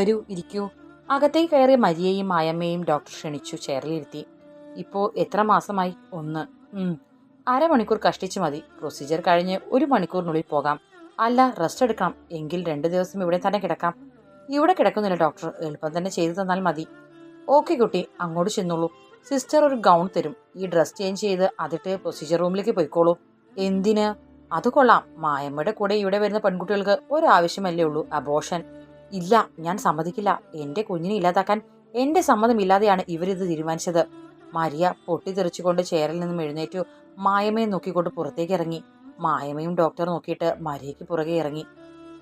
വരൂ ഇരിക്കൂ. അകത്തേക്ക് കയറിയ മരിയയും മായമ്മയും ഡോക്ടർ ക്ഷണിച്ചു ചെയറിലിരുത്തി ഇപ്പോൾ എത്ര മാസമായി? ഒന്ന്. അരമണിക്കൂർ കഷ്ടിച്ച് മതി. പ്രൊസീജിയർ കഴിഞ്ഞ് ഒരു മണിക്കൂറിനുള്ളിൽ പോകാം. അല്ല റെസ്റ്റ് എടുക്കാം എങ്കിൽ രണ്ട് ദിവസം ഇവിടെ തന്നെ കിടക്കാം. ഇവിടെ കിടക്കുന്നില്ല ഡോക്ടർ എളുപ്പം തന്നെ ചെയ്തു തന്നാൽ മതി. ഓക്കെ കുട്ടി അങ്ങോട്ട് ചെന്നോളൂ. സിസ്റ്റർ ഒരു ഗൗൺ തരും. ഈ ഡ്രസ് ചേഞ്ച് ചെയ്ത് അതിട്ട് പ്രൊസീജിയർ റൂമിലേക്ക് പോയിക്കോളൂ. എന്തിന്? അത് കൊള്ളാം. മായമ്മയുടെ കൂടെ ഇവിടെ വരുന്ന പെൺകുട്ടികൾക്ക് ഒരാവശ്യമല്ലേ ഉള്ളൂ. അബോഷൻ ഇല്ല ഞാൻ സമ്മതിക്കില്ല. എന്റെ കുഞ്ഞിനെ ഇല്ലാതാക്കാൻ എന്റെ സമ്മതമില്ലാതെയാണ് ഇവരിത് തീരുമാനിച്ചത്. മരിയ പൊട്ടിത്തെറിച്ചുകൊണ്ട് ചേരൽ നിന്നും എഴുന്നേറ്റു. മായമയെ നോക്കിക്കൊണ്ട് പുറത്തേക്ക് ഇറങ്ങി. മായമയും ഡോക്ടർ നോക്കിയിട്ട് മരിയയ്ക്ക് പുറകെ ഇറങ്ങി.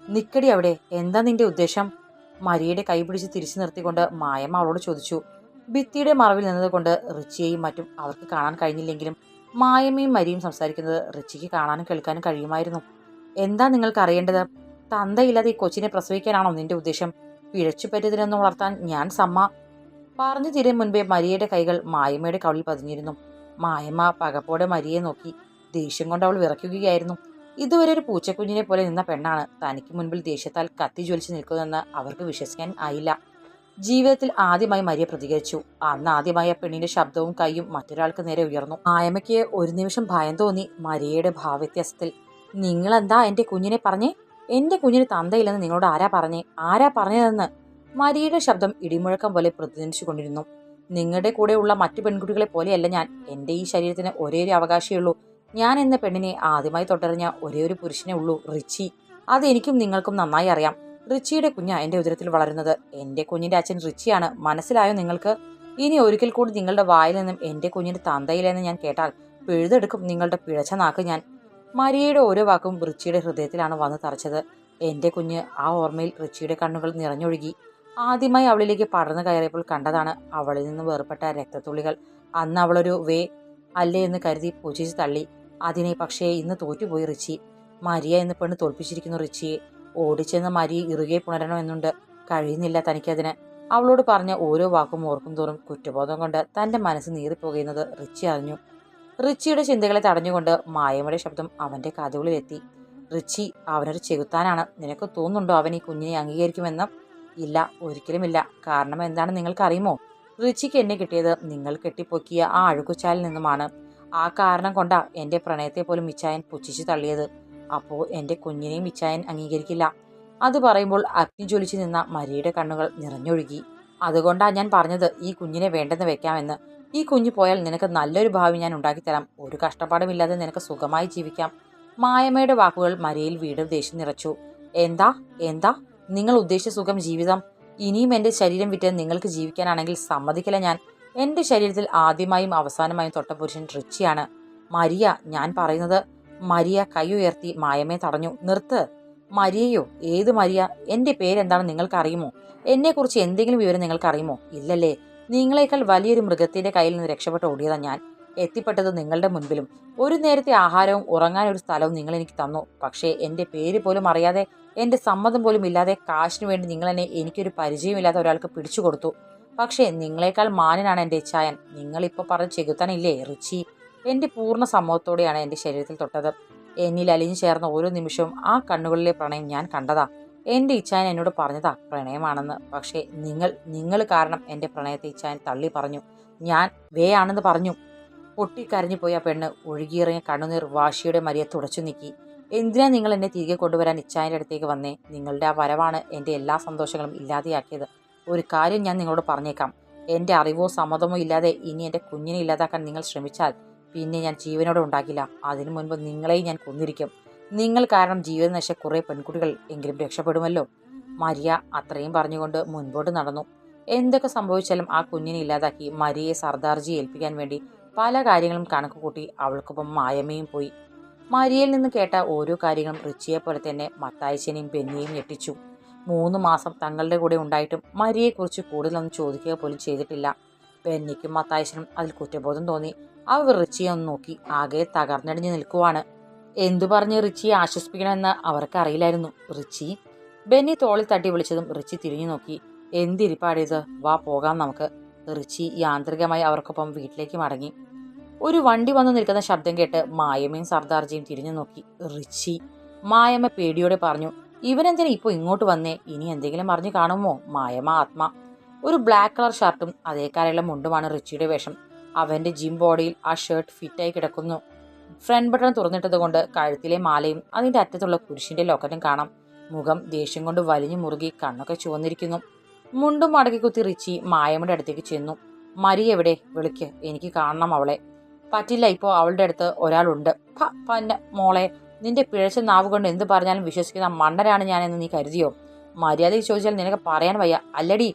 നിക്കടി അവിടെ എന്താ നിന്റെ ഉദ്ദേശം? മരിയയുടെ കൈ പിടിച്ച് തിരിച്ചു നിർത്തിക്കൊണ്ട് മായമ്മ അവളോട് ചോദിച്ചു. ഭിത്തിയുടെ മറവിൽ നിന്നതുകൊണ്ട് റിച്ചിയെയും മറ്റും അവർക്ക് കാണാൻ കഴിഞ്ഞില്ലെങ്കിലും മായമ്മയും മരിയും സംസാരിക്കുന്നത് റിച്ചിക്ക് കാണാനും കേൾക്കാനും കഴിയുമായിരുന്നു. എന്താ നിങ്ങൾക്ക് അറിയേണ്ടത് തന്തയില്ലാതെ ഈ കൊച്ചിനെ പ്രസവിക്കാനാണോ നിന്റെ ഉദ്ദേശം? പിഴച്ചു പറ്റിയതിനൊന്ന് വളർത്താൻ ഞാൻ സമ്മ. പറഞ്ഞു തീരെ മുൻപേ മരിയയുടെ കൈകൾ മായമ്മയുടെ കവളിൽ പതിഞ്ഞിരുന്നു. മായമ്മ പകപ്പോടെ മരിയെ നോക്കി. ദേഷ്യം കൊണ്ട് അവൾ വിറയ്ക്കുകയായിരുന്നു. ഇതുവരെ ഒരു പൂച്ചക്കുഞ്ഞിനെ പോലെ നിന്ന പെണ്ണാണ്. തനിക്ക് മുൻപിൽ ദേഷ്യത്താൽ കത്തി ജ്വലിച്ച് നിൽക്കുന്നതെന്ന് അവർക്ക് വിശ്വസിക്കാൻ ആയില്ല. ജീവിതത്തിൽ ആദ്യമായി മരിയ പ്രതികരിച്ചു. അന്ന് ആദ്യമായി ആ പെണ്ണിന്റെ ശബ്ദവും കൈയും മറ്റൊരാൾക്ക് നേരെ ഉയർന്നു. മായമയ്ക്ക് ഒരു നിമിഷം ഭയം തോന്നി മരിയയുടെ ഭാവവ്യത്യാസത്തിൽ. നിങ്ങളെന്താ എന്റെ കുഞ്ഞിനെ പറഞ്ഞേ? എന്റെ കുഞ്ഞിന് തന്തയില്ലെന്ന് നിങ്ങളോട് ആരാ പറഞ്ഞേ? ആരാ പറഞ്ഞതെന്ന്? മരിയുടെ ശബ്ദം ഇടിമുഴക്കം പോലെ പ്രതിനിധിച്ചു കൊണ്ടിരുന്നു നിങ്ങളുടെ കൂടെയുള്ള മറ്റു പെൺകുട്ടികളെ പോലെയല്ല ഞാൻ. എന്റെ ഈ ശരീരത്തിന് ഒരേ ഒരു അവകാശമുള്ളൂ ഞാൻ എന്ന പെണ്ണിനെ ആദ്യമായി തൊട്ടറിഞ്ഞ ഒരേ ഒരു പുരുഷനെ ഉള്ളൂ റിച്ചി. അത് എനിക്കും നിങ്ങൾക്കും നന്നായി അറിയാം. റിച്ചിയുടെ കുഞ്ഞാ എന്റെ ഉദരത്തിൽ വളരുന്നത്. എന്റെ കുഞ്ഞിന്റെ അച്ഛൻ റിച്ചിയാണ്. മനസ്സിലായോ നിങ്ങൾക്ക്? ഇനി ഒരിക്കൽ കൂടി നിങ്ങളുടെ വായിൽ നിന്നും എന്റെ കുഞ്ഞിന്റെ തന്തയിലെന്ന് ഞാൻ കേട്ടാൽ പിഴുതെടുക്കും നിങ്ങളുടെ പിഴച്ച നാക്ക് ഞാൻ. മരിയയുടെ ഓരോ വാക്കും റിച്ചിയുടെ ഹൃദയത്തിലാണ് വന്ന് തറച്ചത്. എന്റെ കുഞ്ഞ് ആ ഓർമ്മയിൽ റിച്ചിയുടെ കണ്ണുകൾ നിറഞ്ഞൊഴുകി. ആദ്യമായി അവളിലേക്ക് പടർന്നു കയറിയപ്പോൾ കണ്ടതാണ് അവളിൽ നിന്ന് വേർപെട്ട രക്തത്തുള്ളികൾ. അന്ന് അവളൊരു വേ അല്ലേ എന്ന് കരുതി പൂജിച്ച് തള്ളി. അതിനെ പക്ഷേ ഇന്ന് തോറ്റുപോയി റിച്ചി. മരിയ എന്ന് പെണ്ണ് തോൽപ്പിച്ചിരിക്കുന്നു റിച്ചിയെ. ഓടിച്ചെന്ന് മരിയെ ഇറുകെ പുണരണമെന്നുണ്ട് കഴിയുന്നില്ല തനിക്കതിന്. അവളോട് പറഞ്ഞ ഓരോ വാക്കും ഓർക്കും തോറും കുറ്റബോധം കൊണ്ട് തന്റെ മനസ്സ് നീറിപ്പോകുന്നത് റിച്ചി അറിഞ്ഞു. റിച്ചിയുടെ ചിന്തകളെ തടഞ്ഞുകൊണ്ട് മായമ്മയുടെ ശബ്ദം അവന്റെ കഥകളിലെത്തി റിച്ചി അവനൊരു ചെകുത്താനാണ്. നിനക്ക് തോന്നുന്നുണ്ടോ അവൻ ഈ കുഞ്ഞിനെ അംഗീകരിക്കുമെന്ന്? ഇല്ല ഒരിക്കലുമില്ല കാരണം എന്താണ് നിങ്ങൾക്കറിയുമോ? റിച്ചിക്ക് എന്നെ കിട്ടിയത് നിങ്ങൾ കെട്ടിപ്പൊക്കിയ ആ അഴുക്കുച്ചാലിൽ നിന്നുമാണ്. ആ കാരണം കൊണ്ടാ എന്റെ പ്രണയത്തെ പോലും മിച്ചായൻ പുച്ഛിച്ചു തള്ളിയത്. അപ്പോൾ എന്റെ കുഞ്ഞിനെയും മിച്ചായൻ അംഗീകരിക്കില്ല. അത് പറയുമ്പോൾ അഗ്നി ജ്വലിച്ചു നിന്ന മരിയുടെ കണ്ണുകൾ നിറഞ്ഞൊഴുകി. അതുകൊണ്ടാണ് ഞാൻ പറഞ്ഞത് ഈ കുഞ്ഞിനെ വേണ്ടെന്ന് വെക്കാമെന്ന്. ഈ കുഞ്ഞു പോയാൽ നിനക്ക് നല്ലൊരു ഭാവി ഞാൻ ഉണ്ടാക്കിത്തരാം. ഒരു കഷ്ടപ്പാടുമില്ലാതെ നിനക്ക് സുഖമായി ജീവിക്കാം. മായമ്മയുടെ വാക്കുകൾ മരയിൽ വീട് ദേഷ്യം നിറച്ചു. എന്താ? എന്താ? നിങ്ങൾ ഉദ്ദേശിച്ച സുഖം ജീവിതം. ഇനിയും എന്റെ ശരീരം വിറ്റ് നിങ്ങൾക്ക് ജീവിക്കാനാണെങ്കിൽ സമ്മതിക്കില്ല ഞാൻ. എന്റെ ശരീരത്തിൽ ആദ്യമായും അവസാനമായും തൊട്ട പുരുഷൻ റിച്ചിയാണ്. മരിയ ഞാൻ പറയുന്നത് മരിയ കൈ ഉയർത്തി മായമയെ തടഞ്ഞു. നിർത്ത്. മരിയയോ? ഏത് മരിയ? എന്റെ പേരെന്താണെന്ന് നിങ്ങൾക്കറിയുമോ? എന്നെക്കുറിച്ച് എന്തെങ്കിലും വിവരം നിങ്ങൾക്കറിയുമോ? ഇല്ലല്ലേ. നിങ്ങളെക്കാൾ വലിയൊരു മൃഗത്തിന്റെ കയ്യിൽ നിന്ന് രക്ഷപ്പെട്ട് ഓടിയതാണ് ഞാൻ. എത്തിപ്പെട്ടത് നിങ്ങളുടെ മുൻപിലും. ഒരു നേരത്തെ ആഹാരവും ഉറങ്ങാൻ ഒരു സ്ഥലവും നിങ്ങൾ എനിക്ക് തന്നു. പക്ഷേ എന്റെ പേര് പോലും അറിയാതെ എന്റെ സമ്മതം പോലും ഇല്ലാതെ കാശിനു വേണ്ടി നിങ്ങൾ എന്നെ എനിക്കൊരു പരിചയമില്ലാത്ത ഒരാൾക്ക് പിടിച്ചു കൊടുത്തു. പക്ഷേ നിങ്ങളെക്കാൾ മാനനാണ് എന്റെ ഇച്ഛായൻ നിങ്ങളിപ്പോൾ പറഞ്ഞ ചെകുത്താനില്ലേ റിച്ചി? എന്റെ പൂർണ സമ്മതത്തോടെയാണ് എന്റെ ശരീരത്തിൽ തൊട്ടത്. എന്നിൽ അലിഞ്ഞു ചേർന്ന ഓരോ നിമിഷവും ആ കണ്ണുകളിലെ പ്രണയം ഞാൻ കണ്ടതാ. എന്റെ ഇച്ഛാൻ എന്നോട് പറഞ്ഞത് പ്രണയമാണെന്ന്. പക്ഷേ നിങ്ങൾ നിങ്ങൾ കാരണം എന്റെ പ്രണയത്തെ ഇച്ഛാൻ തള്ളി പറഞ്ഞു. ഞാൻ വേ ആണെന്ന് പറഞ്ഞു. പൊട്ടിക്കരഞ്ഞു പോയ പെണ്ണ് ഒഴുകിയിറങ്ങിയ കണ്ണുനീർ വാശിയുടെ മരിയെ തുടച്ചു നീക്കി. എന്തിനാ നിങ്ങൾ എന്നെ തിരികെ കൊണ്ടുവരാൻ ഇച്ഛായന്റെ അടുത്തേക്ക് വന്നേ? നിങ്ങളുടെ ആ വരവാണ് എന്റെ എല്ലാ സന്തോഷങ്ങളും ഇല്ലാതെയാക്കിയത്. ഒരു കാര്യം ഞാൻ നിങ്ങളോട് പറഞ്ഞേക്കാം. എന്റെ അറിവോ സമ്മതമോ ഇല്ലാതെ ഇനി എന്റെ കുഞ്ഞിനെ ഇല്ലാതാക്കാൻ നിങ്ങൾ ശ്രമിച്ചാൽ പിന്നെ ഞാൻ ജീവനോടെ ഉണ്ടാക്കില്ല അതിനു മുൻപ് നിങ്ങളെയും ഞാൻ കൊന്നിരിക്കും. നിങ്ങൾ കാരണം ജീവിതം നശിച്ച കുറേ പെൺകുട്ടികൾ എങ്കിലും രക്ഷപ്പെടുമല്ലോ. മരിയ അത്രയും പറഞ്ഞുകൊണ്ട് മുൻപോട്ട് നടന്നു. എന്തൊക്കെ സംഭവിച്ചാലും ആ കുഞ്ഞിനെ ഇല്ലാതാക്കി മരിയെ സർദാർജി ഏൽപ്പിക്കാൻ വേണ്ടി പല കാര്യങ്ങളും കണക്ക് കൂട്ടി അവൾക്കൊപ്പം മായമയും പോയി. മരിയയിൽ നിന്ന് കേട്ട ഓരോ കാര്യങ്ങളും റിച്ചിയെ പോലെ തന്നെ മത്തായച്ചനെയും ബെന്നിയെയും ഞെട്ടിച്ചു. മൂന്ന് മാസം തങ്ങളുടെ കൂടെ ഉണ്ടായിട്ടും മരിയെക്കുറിച്ച് കൂടുതലൊന്നും ചോദിക്കുക പോലും ചെയ്തിട്ടില്ല. ബെന്നിക്കും മത്തായച്ചനും അതിൽ കുറ്റബോധം തോന്നി. അവർ റിച്ചിയെ ഒന്ന് നോക്കി ആകെ തകർന്നടിഞ്ഞു നിൽക്കുവാണ്. എന്തു പറഞ്ഞ് റിച്ചിയെ ആശ്വസിപ്പിക്കണമെന്ന് അവർക്ക് അറിയില്ലായിരുന്നു റിച്ചി ബെന്നി തോളിൽ തട്ടി വിളിച്ചതും റിച്ചി തിരിഞ്ഞു നോക്കി. എന്തിരിപ്പാടിയത് വാ പോകാം നമുക്ക്. റിച്ചി യാന്ത്രികമായി അവർക്കൊപ്പം വീട്ടിലേക്ക് മടങ്ങി. ഒരു വണ്ടി വന്നു നിൽക്കുന്ന ശബ്ദം കേട്ട് മായമ്മയും സർദാർജിയും തിരിഞ്ഞു നോക്കി. റിച്ചി മായമ്മ പേടിയോടെ പറഞ്ഞു ഇവനെന്തിനാ ഇപ്പോൾ ഇങ്ങോട്ട് വന്നേ? ഇനി എന്തെങ്കിലും അറിഞ്ഞു കാണുമോ? മായമ്മ ആത്മ. ഒരു ബ്ലാക്ക് കളർ ഷർട്ടും അതേക്കാലുള്ള മുണ്ടുമാണ് റിച്ചിയുടെ വേഷം. അവന്റെ ജിം ബോഡിയിൽ ആ ഷർട്ട് ഫിറ്റായി കിടക്കുന്നു. ഫ്രണ്ട് ബട്ടൺ തുറന്നിട്ടത് കൊണ്ട് കഴുത്തിലെ മാലയും അതിന്റെ അറ്റത്തുള്ള കുരിശിന്റെ ലോക്കറ്റും കാണാം. മുഖം ദേഷ്യം കൊണ്ട് വലിഞ്ഞു മുറുകി കണ്ണൊക്കെ ചുവന്നിരിക്കുന്നു. മുണ്ടും മടക്കി കുത്തി റിച്ചി മായമ്മയുടെ അടുത്തേക്ക് ചെന്നു. മരി എവിടെ? വിളിക്ക്. എനിക്ക് കാണണം അവളെ. പറ്റില്ല ഇപ്പോൾ അവളുടെ അടുത്ത് ഒരാളുണ്ട്. പന്ന മോളെ നിന്റെ പിഴച്ച നാവ് കൊണ്ട് എന്ത് പറഞ്ഞാലും വിശ്വസിക്കുന്ന മണ്ടനാണ് ഞാനെന്ന് നീ കരുതിയോ? മര്യാദയ്ക്ക് ചോദിച്ചാൽ നിനക്ക് പറയാൻ വയ്യ. അല്ലടി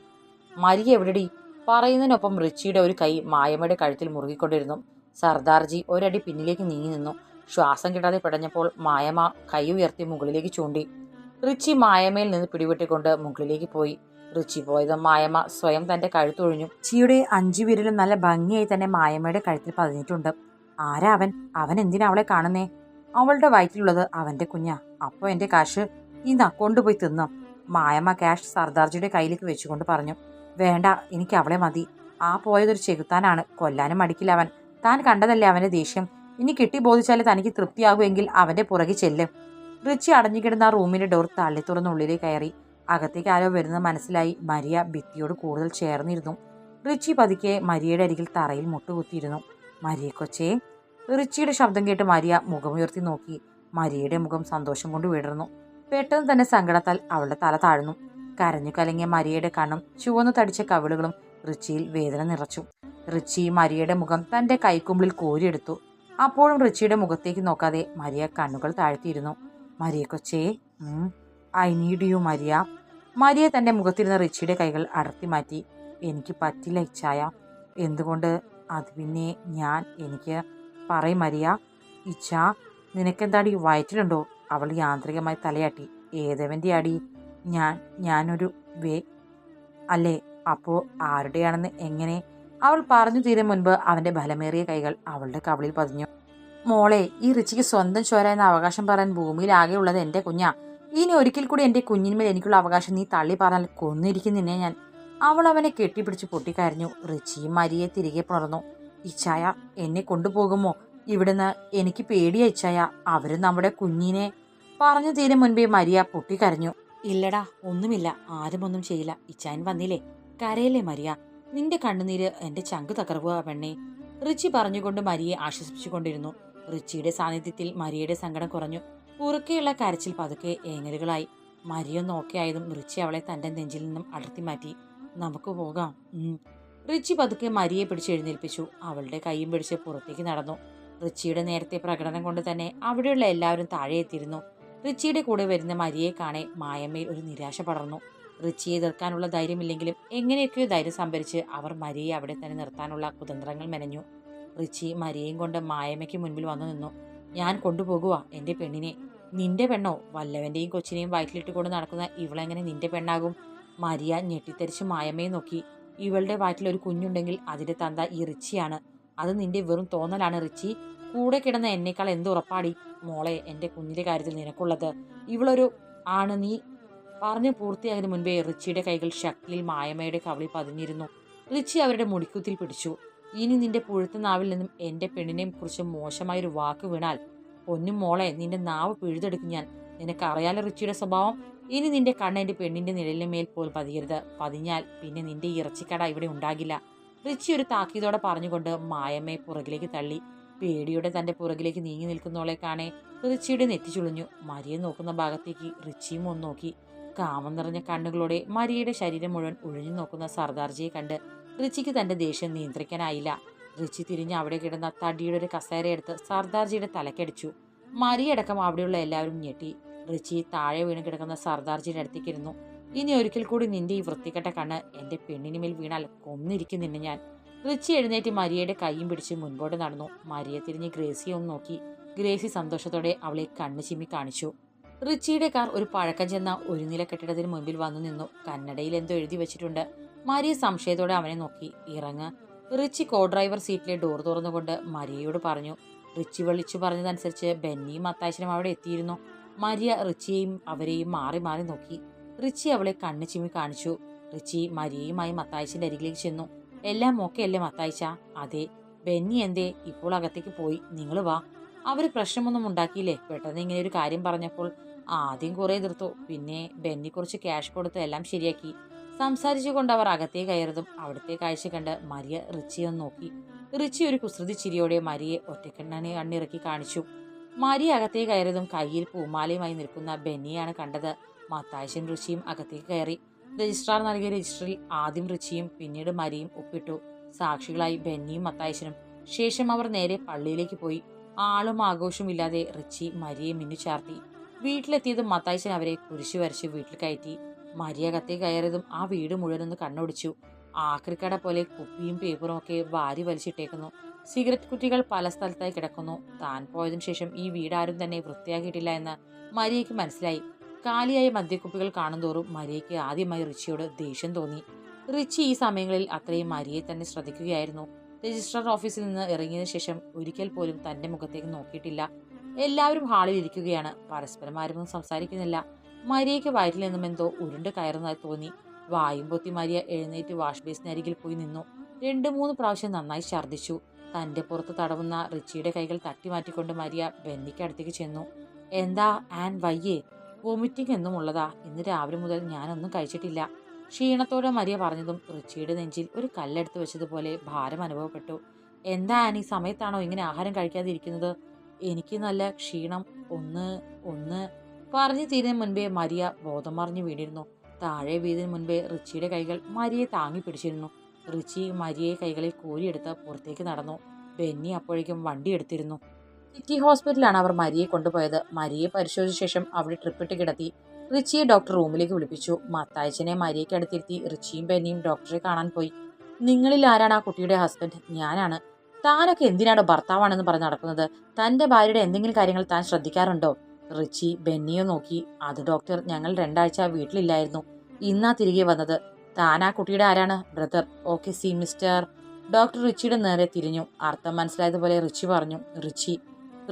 മരി എവിടെടി? പറയുന്നതിനൊപ്പം റിച്ചിയുടെ ഒരു കൈ മായമ്മയുടെ കഴുത്തിൽ മുറുകിക്കൊണ്ടിരുന്നു. സർദാർജി ഒരടി പിന്നിലേക്ക് നീങ്ങി നിന്നു. ശ്വാസം കിട്ടാതെ പിടഞ്ഞപ്പോൾ മായമ കൈ ഉയർത്തി മുകളിലേക്ക് ചൂണ്ടി. റിച്ചി മായമയിൽ നിന്ന് പിടിവിട്ടിക്കൊണ്ട് മുകളിലേക്ക് പോയി. റിച്ചി പോയത് മായമ്മ സ്വയം തന്റെ കഴുത്തൊഴിഞ്ഞു. ചിയുടെ അഞ്ചു വിരലും നല്ല ഭംഗിയായി തന്നെ മായമ്മയുടെ കഴുത്തിൽ പതിഞ്ഞിട്ടുണ്ട്. ആരാ അവൻ? അവൻ എന്തിനാ അവളെ കാണുന്നേ? അവളുടെ വയറ്റിലുള്ളത് അവന്റെ കുഞ്ഞാ. അപ്പോൾ എന്റെ കാശ് ഇന്നാ കൊണ്ടുപോയി തിന്നാം. മായമ്മ ക്യാഷ് സർദാർജിയുടെ കയ്യിലേക്ക് വെച്ചുകൊണ്ട് പറഞ്ഞു. വേണ്ട എനിക്ക് അവളെ മതി. ആ പോയതൊരു ചെകുത്താനാണ്. കൊല്ലാനും മടിക്കില്ല അവൻ. താൻ കണ്ടതല്ലേ അവന്റെ ദേഷ്യം? ഇനി കിട്ടി ബോധിച്ചാലേ തനിക്ക് തൃപ്തിയാകുമെങ്കിൽ അവന്റെ പുറകെ ചെല്ലും. റിച്ചി അടഞ്ഞുകിടന്ന ആ റൂമിന്റെ ഡോർ തള്ളി തുറന്ന് ഉള്ളിലേക്ക് കയറി. അകത്തേക്ക് ആരോ വരുന്നത് മനസ്സിലായി. മരിയ ഭിത്തിയോട് കൂടുതൽ ചേർന്നിരുന്നു. റിച്ചി പതുക്കെ മരിയയുടെ അരികിൽ തറയിൽ മുട്ടുകുത്തിയിരുന്നു. മരിയ കൊച്ചേ. റിച്ചിയുടെ ശബ്ദം കേട്ട് മരിയ മുഖമുയർത്തി നോക്കി. മരിയയുടെ മുഖം സന്തോഷം കൊണ്ട് വിടർന്നു. പെട്ടെന്ന് തന്നെ സങ്കടത്താൽ അവളുടെ തല താഴ്ന്നു. കരഞ്ഞു കലങ്ങിയ മരിയയുടെ കണ്ണും ചുവന്നു തടിച്ച കവിളുകളും റിച്ചിയിൽ വേദന നിറച്ചു. റിച്ചി മരിയയുടെ മുഖം തന്റെ കൈക്കുമ്പിളിൽ കോരിയെടുത്തു. അപ്പോഴും റിച്ചിയുടെ മുഖത്തേക്ക് നോക്കാതെ മരിയ കണ്ണുകൾ താഴ്ത്തിയിരുന്നു. മരിയ കൊച്ചേ I need you Maria. Maria തന്റെ മുഖത്തിരുന്ന റിച്ചിയുടെ കൈകൾ അടർത്തി മാറ്റി. എനിക്ക് പറ്റില്ല ഇച്ഛായ. എന്തുകൊണ്ട്? അത് പിന്നെ ഞാൻ എനിക്ക് പറയും മരിയ. ഇച്ഛ നിനക്കെന്താടി വയറ്റിലുണ്ടോ? അവൾ യാന്ത്രികമായി തലയാട്ടി. ഏതവന്റെ അടി? ഞാൻ ഞാനൊരു വേ അല്ലേ? അപ്പോൾ ആരുടെയാണെന്ന് എങ്ങനെ അവൾ പറഞ്ഞു തീരെ മുൻപ് അവന്റെ ബലമേറിയ കൈകൾ അവളുടെ കവളിൽ പതിഞ്ഞു. മോളെ ഈ റിച്ചിക്ക് സ്വന്തം ചോര എന്ന അവകാശം പറയാൻ ഭൂമിയിൽ ആകെയുള്ളത് എന്റെ കുഞ്ഞാ. ഇനി ഒരിക്കൽ കൂടി എന്റെ കുഞ്ഞിന്മേൽ എനിക്കുള്ള അവകാശം നീ തള്ളി പറഞ്ഞാൽ കൊന്നിരിക്കും നിന്നെ ഞാൻ. അവൾ അവനെ കെട്ടിപ്പിടിച്ച് പൊട്ടിക്കരഞ്ഞു. റിച്ചിയും മരിയെ തിരികെ പുണർന്നു. ഇച്ചായ എന്നെ കൊണ്ടുപോകുമോ? ഇവിടുന്ന് എനിക്ക് പേടിയ ഇച്ചായ അവർ നമ്മുടെ കുഞ്ഞിനെ. പറഞ്ഞു തീരെ മുൻപേ മരിയ പൊട്ടിക്കരഞ്ഞു. ഇല്ലടാ ഒന്നുമില്ല. ആരും ഒന്നും ചെയ്യില്ല. ഇച്ചായൻ വന്നില്ലേ? കരയല്ലേ മരിയ? നിന്റെ കണ്ണുനീര് എന്റെ ചങ്ക് തകർക്കുക പെണ്ണെ. റിച്ചി പറഞ്ഞുകൊണ്ട് മരിയെ ആശ്വസിപ്പിച്ചുകൊണ്ടിരുന്നു. റിച്ചിയുടെ സാന്നിധ്യത്തിൽ മരിയുടെ സങ്കടം കുറഞ്ഞു. ഉറക്കെയുള്ള കരച്ചിൽ പതുക്കെ ഏങ്ങലുകളായി. മരിയൊന്ന് ഓക്കെ ആയതും റിച്ചി അവളെ തന്റെ നെഞ്ചിൽ നിന്നും അടർത്തി മാറ്റി നമുക്ക് പോകാം. റിച്ചി പതുക്കെ മരിയെ പിടിച്ച് എഴുന്നേൽപ്പിച്ചു അവളുടെ കൈയും പിടിച്ച് പുറത്തേക്ക് നടന്നു. റിച്ചിയുടെ നേരത്തെ പ്രകടനം കൊണ്ട് തന്നെ അവിടെയുള്ള എല്ലാവരും താഴെ എത്തിയിരുന്നു. റിച്ചിയുടെ കൂടെ വരുന്ന മരിയെ കാണെ മായമ്മയിൽ ഒരു നിരാശ പടർന്നു. റിച്ചിയെ എതിർക്കാനുള്ള ധൈര്യമില്ലെങ്കിലും എങ്ങനെയൊക്കെയോ ധൈര്യം സംഭരിച്ച് അവർ മരിയെ അവിടെ തന്നെ നിർത്താനുള്ള കുതന്ത്രങ്ങൾ മെനഞ്ഞു. റിച്ചി മരിയയും കൊണ്ട് മായമ്മയ്ക്ക് മുൻപിൽ വന്നു നിന്നു. ഞാൻ കൊണ്ടുപോകുക എന്റെ പെണ്ണിനെ. നിന്റെ പെണ്ണോ? വല്ലവന്റെയും കൊച്ചിനെയും വയറ്റിലിട്ട് കൊണ്ട് നടക്കുന്ന ഇവളെങ്ങനെ നിന്റെ പെണ്ണാകും? മരിയ ഞെട്ടിത്തെരിച്ച് മായമ്മയെ നോക്കി. ഇവളുടെ വയറ്റിൽ ഒരു കുഞ്ഞുണ്ടെങ്കിൽ അതിന്റെ തന്ത ഈ റിച്ചിയാണ്. അത് നിന്റെ വെറും തോന്നലാണ് റിച്ചി. കൂടെ കിടന്ന എന്നേക്കാൾ എന്ത് ഉറപ്പാടി മോളെ എന്റെ കുഞ്ഞിന്റെ കാര്യത്തിൽ നിനക്കുള്ളത്. ഇവളൊരു ആണ് നീ പറഞ്ഞു പൂർത്തിയാകുന്ന മുൻപേ റിച്ചിയുടെ കൈകൾ ശക്തിയിൽ മായമ്മയുടെ കവളിൽ പതിഞ്ഞിരുന്നു. റിച്ചി അവരുടെ മുടിക്കുത്തിൽ പിടിച്ചു. ഇനി നിന്റെ പുഴുത്ത നാവിൽ നിന്നും എന്റെ പെണ്ണിനെ കുറിച്ച് മോശമായൊരു വാക്ക് വീണാൽ പൊന്നും മോളെ നിന്റെ നാവ് പിഴുതെടുക്കും ഞാൻ. നിനക്കറിയാലോ റിച്ചിയുടെ സ്വഭാവം? ഇനി നിന്റെ കണ്ണ് എന്റെ പെണ്ണിന്റെ നിഴലിന് മേൽ പോൽ പതിയരുത്. പതിഞ്ഞാൽ പിന്നെ നിന്റെ ഇറച്ചിക്കട ഇവിടെ ഉണ്ടാകില്ല. റിച്ചി ഒരു താക്കീതോടെ പറഞ്ഞുകൊണ്ട് മായമ്മയെ പുറകിലേക്ക് തള്ളി. പേടിയോടെ തന്റെ പുറകിലേക്ക് നീങ്ങി നിൽക്കുന്നവളെ കാണേ റിച്ചിയുടെ നെറ്റിച്ചുളിഞ്ഞു മരിയെ നോക്കുന്ന ഭാഗത്തേക്ക് റിച്ചിയും ഒന്ന് നോക്കി. കാമം നിറഞ്ഞ കണ്ണുകളോടെ മരിയയുടെ ശരീരം മുഴുവൻ ഒഴിഞ്ഞു നോക്കുന്ന സർദാർജിയെ കണ്ട് റിച്ചിക്ക് തന്റെ ദേഷ്യം നിയന്ത്രിക്കാനായില്ല. റിച്ചി തിരിഞ്ഞ് അവിടെ കിടന്ന തടിയുടെ ഒരു കസേരയെടുത്ത് സർദാർജിയുടെ തലക്കടിച്ചു. മരിയടക്കം അവിടെയുള്ള എല്ലാവരും ഞെട്ടി. റിച്ചി താഴെ വീണ് കിടക്കുന്ന സർദാർജിയുടെ അടുത്തേക്കിരുന്നു ഇനി ഒരിക്കൽ കൂടി നിന്റെ ഈ വൃത്തികെട്ട കണ്ണ് എന്റെ പെണ്ണിന് മേൽ വീണാൽ കൊന്നിരിക്കും നിന്നെ ഞാൻ. റിച്ചി എഴുന്നേറ്റ് മരിയയുടെ കൈയും പിടിച്ച് മുൻപോട്ട് നടന്നു. മരിയെ തിരിഞ്ഞ് ഗ്രേസിയെ ഒന്ന് നോക്കി. ഗ്രേസി സന്തോഷത്തോടെ അവളെ കണ്ണു ചിമ്മി കാണിച്ചു. റിച്ചിയുടെ കാർ ഒരു പഴക്കം ചെന്ന ഒരു നില കെട്ടിടത്തിന് മുൻപിൽ വന്നു നിന്നു. കന്നഡയിൽ എന്തോ എഴുതി വെച്ചിട്ടുണ്ട്. മരിയ സംശയത്തോടെ അവനെ നോക്കി. ഇറങ്ങ്. റിച്ചി കോ ഡ്രൈവർ സീറ്റിലെ ഡോർ തുറന്നുകൊണ്ട് മരിയയോട് പറഞ്ഞു. റിച്ചി വിളിച്ചു പറഞ്ഞതനുസരിച്ച് ബെന്നിയും അത്താശനും അവിടെ എത്തിയിരുന്നു. മരിയ റിച്ചിയെയും അവരെയും മാറി മാറി നോക്കി. റിച്ചി അവളെ കണ്ണു ചിമ്മി കാണിച്ചു. റിച്ചി മരിയയുമായി മത്തായച്ചിന്റെ അരികിലേക്ക് ചെന്നു. എല്ലാം ഓക്കെ അല്ലേ മത്തായിച്ച അതെ. ബെന്നി എന്തേ? ഇപ്പോൾ അകത്തേക്ക് പോയി. നിങ്ങൾ വാ. അവർ പ്രശ്നമൊന്നും ഉണ്ടാക്കിയില്ലേ? പെട്ടെന്ന് ഇങ്ങനെ ഒരു കാര്യം പറഞ്ഞപ്പോൾ ആദ്യം കുറേ എതിർത്തു. പിന്നെ ബെന്നി കുറച്ച് ക്യാഷ് കൊടുത്ത് എല്ലാം ശരിയാക്കി. സംസാരിച്ചുകൊണ്ട് അവർ അകത്തേ കയറിയതും അവിടുത്തെ കാഴ്ച കണ്ട് മരിയ റിച്ചിയെ നോക്കി. റിച്ചി ഒരു കുസൃതി ചിരിയോടെ മരിയെ ഒറ്റക്കെണ്ണനെ കണ്ണിറക്കി കാണിച്ചു. മരി അകത്തേ കയറിയതും കയ്യിൽ പൂമാലയുമായി നിൽക്കുന്ന ബെന്നിയാണ് കണ്ടത്. മത്തായശൻ ഋഷിയും അകത്തേക്ക് കയറി. രജിസ്ട്രാർ നൽകിയ രജിസ്റ്ററിൽ ആദ്യം ഋഷിയും പിന്നീട് മരിയും ഒപ്പിട്ടു. സാക്ഷികളായി ബെന്നിയും മത്തായശനും. ശേഷം അവർ നേരെ പള്ളിയിലേക്ക് പോയി. ആളും ആഘോഷവും ഇല്ലാതെ റിച്ചി മരിയെ മിന്നു ചാർത്തി വീട്ടിലെത്തിയതും മത്തായിച്ചൻ അവരെ കുരിശു വരച്ച് വീട്ടിൽ കയറ്റി. മരിയ കത്തി കയറിയതും ആ വീട് മുഴുവനൊന്ന് കണ്ണൊടിച്ചു. ആക്രിക്കട പോലെ കുപ്പിയും പേപ്പറും ഒക്കെ വാരി വലിച്ചിട്ടേക്കുന്നു. സിഗരറ്റ് കുറ്റികൾ പല സ്ഥലത്തായി കിടക്കുന്നു. താൻ പോയതിനു ശേഷം ഈ വീടാരും തന്നെ വൃത്തിയാക്കിയിട്ടില്ല എന്ന് മരിയയ്ക്ക് മനസ്സിലായി. കാലിയായ മദ്യക്കുപ്പികൾ കാണുന്തോറും മരിയയ്ക്ക് ആദ്യമായി റിച്ചിയോട് ദേഷ്യം തോന്നി. റിച്ചി ഈ സമയങ്ങളിൽ അത്രയും മരിയെ തന്നെ ശ്രദ്ധിക്കുകയായിരുന്നു. രജിസ്ട്രാർ ഓഫീസിൽ നിന്ന് ഇറങ്ങിയതിനു ശേഷം ഒരിക്കൽ പോലും തന്റെ മുഖത്തേക്ക് നോക്കിയിട്ടില്ല. എല്ലാവരും ഹാളിൽ ഇരിക്കുകയാണ്. പരസ്പരം ആരുമൊന്നും സംസാരിക്കുന്നില്ല. മരിയയ്ക്ക് വയറ്റിൽ നിന്നും എന്തോ ഉരുണ്ട് കയറുന്നതായി തോന്നി. വായും പൊത്തി മരിയ എഴുന്നേറ്റ് വാഷ് ബേസിനരികിൽ പോയി നിന്നു. രണ്ട് മൂന്ന് പ്രാവശ്യം നന്നായി ഛർദ്ദിച്ചു. തന്റെ പുറത്ത് തടവുന്ന റിച്ചിയുടെ കൈകൾ തട്ടിമാറ്റിക്കൊണ്ട് മരിയ ബെന്നിക്ക് അടുത്തേക്ക് ചെന്നു. എന്താ ആൻ വയ്യേ? വോമിറ്റിംഗ് എന്നും ഉള്ളതാ. ഇന്ന് രാവിലെ മുതൽ ഞാനൊന്നും കഴിച്ചിട്ടില്ല. ക്ഷീണത്തോടെ മരിയ പറഞ്ഞതും റിച്ചിയുടെ നെഞ്ചിൽ ഒരു കല്ലെടുത്ത് വെച്ചതുപോലെ ഭാരം അനുഭവപ്പെട്ടു. എന്താ ആൻ ഈ സമയത്താണോ ഇങ്ങനെ ആഹാരം കഴിക്കാതെ ഇരിക്കുന്നത് എനിക്ക് നല്ല ക്ഷീണം. ഒന്ന് ഒന്ന്. പറഞ്ഞു തീരുന്നതിന് മുൻപേ മരിയ ബോധം മറിഞ്ഞു വീണിരുന്നു. താഴെ വീതിന് മുൻപേ റിച്ചിയുടെ കൈകൾ മരിയെ താങ്ങി പിടിച്ചിരുന്നു. റിച്ചി മരിയെ കൈകളിൽ കോരിയെടുത്ത് പുറത്തേക്ക് നടന്നു. ബെന്നി അപ്പോഴേക്കും വണ്ടി എടുത്തിരുന്നു. സിറ്റി ഹോസ്പിറ്റലാണ് അവർ മരിയെ കൊണ്ടുപോയത്. മരിയെ പരിശോധിച്ച ശേഷം അവിടെ ട്രിപ്പിട്ട് കിടത്തി. റിച്ചിയെ ഡോക്ടർ റൂമിലേക്ക് വിളിപ്പിച്ചു. മത്തായച്ചനെ മരിയയ്ക്ക് അടുത്തിരുത്തി റിച്ചിയും ബെന്നിയും ഡോക്ടറെ കാണാൻ പോയി. നിങ്ങളിൽ ആരാണ് ആ കുട്ടിയുടെ ഹസ്ബൻഡ്? ഞാനാണ്. താനൊക്കെ എന്തിനാണ് ഭർത്താവാണെന്ന് പറഞ്ഞ് നടക്കുന്നത്? തന്റെ ഭാര്യയുടെ എന്തെങ്കിലും കാര്യങ്ങൾ താൻ ശ്രദ്ധിക്കാറുണ്ടോ? റിച്ചി ബെന്നിയെ നോക്കി. അത് ഡോക്ടർ ഞങ്ങൾ രണ്ടാഴ്ച വീട്ടിലില്ലായിരുന്നു. ഇന്നാ തിരികെ വന്നത്. താൻ ആ കുട്ടിയുടെ ആരാണ്? Brother. Okay see mister. Doctor റിച്ചിയുടെ നേരെ തിരിഞ്ഞു. അർത്ഥം മനസ്സിലായതുപോലെ റിച്ചി പറഞ്ഞു. റിച്ചി.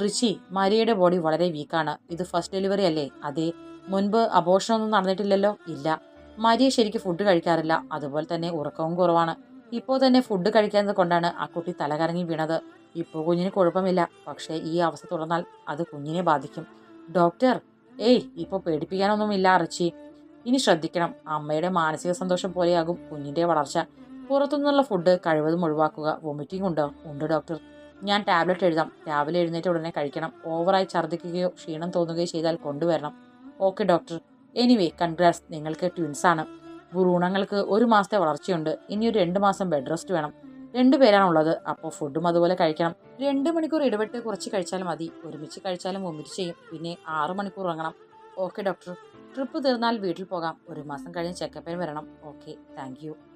റിച്ചി മരിയയുടെ ബോഡി വളരെ വീക്കാണ്. ഇത് ഫസ്റ്റ് ഡെലിവറി അല്ലേ? അതെ. മുൻപ് അബോഷനൊന്നും നടന്നിട്ടില്ലല്ലോ? ഇല്ല. മരിയ ശരിക്ക് ഫുഡ് കഴിക്കാറില്ല. അതുപോലെ തന്നെ ഉറക്കവും കുറവാണ്. ഇപ്പോൾ തന്നെ ഫുഡ് കഴിക്കാത്തത് കൊണ്ടാണ് ആ കുട്ടി തലകറങ്ങി വീണത്. ഇപ്പോൾ കുഞ്ഞിന് കുഴപ്പമില്ല. പക്ഷേ ഈ അവസ്ഥ തുടർന്നാൽ അത് കുഞ്ഞിനെ ബാധിക്കും. ഡോക്ടർ ഏയ് ഇപ്പോൾ പേടിപ്പിക്കാനൊന്നുമില്ല അറച്ചി ഇനി ശ്രദ്ധിക്കണം. അമ്മയുടെ മാനസിക സന്തോഷം പോലെയാകും കുഞ്ഞിന്റെ വളർച്ച. പുറത്തുനിന്നുള്ള ഫുഡ് കഴിവതും ഒഴിവാക്കുക. വൊമിറ്റിംഗ് ഉണ്ടോ? ഉണ്ട് ഡോക്ടർ. ഞാൻ ടാബ്ലറ്റ് എഴുതാം. രാവിലെ എഴുന്നേറ്റ് ഉടനെ കഴിക്കണം. ഓവറായി ഛർദ്ദിക്കുകയോ ക്ഷീണം തോന്നുകയോ ചെയ്താൽ കൊണ്ടുവരണം. Okay doctor. എനിവേ കൺഗ്രാസ് നിങ്ങൾക്ക് ട്വിൻസ് ആണ്. ഭ്രൂണങ്ങൾക്ക് ഒരു മാസത്തെ വളർച്ചയുണ്ട്. ഇനി ഒരു രണ്ട് മാസം ബെഡ് റെസ്റ്റ് വേണം. രണ്ടു പേരാണുള്ളത്. അപ്പോൾ ഫുഡും അതുപോലെ കഴിക്കണം. രണ്ട് മണിക്കൂർ ഇടപെട്ട് കുറച്ച് കഴിച്ചാൽ മതി. ഒരുമിച്ച് കഴിച്ചാലും വൊമിറ്റ് ചെയ്യും. പിന്നെ ആറു മണിക്കൂർ ഉറങ്ങണം. ഓക്കെ ഡോക്ടർ ട്രിപ്പ് തീർന്നാൽ വീട്ടിൽ പോകാം. ഒരു മാസം കഴിഞ്ഞ് ചെക്കപ്പിന് വരണം. Okay thank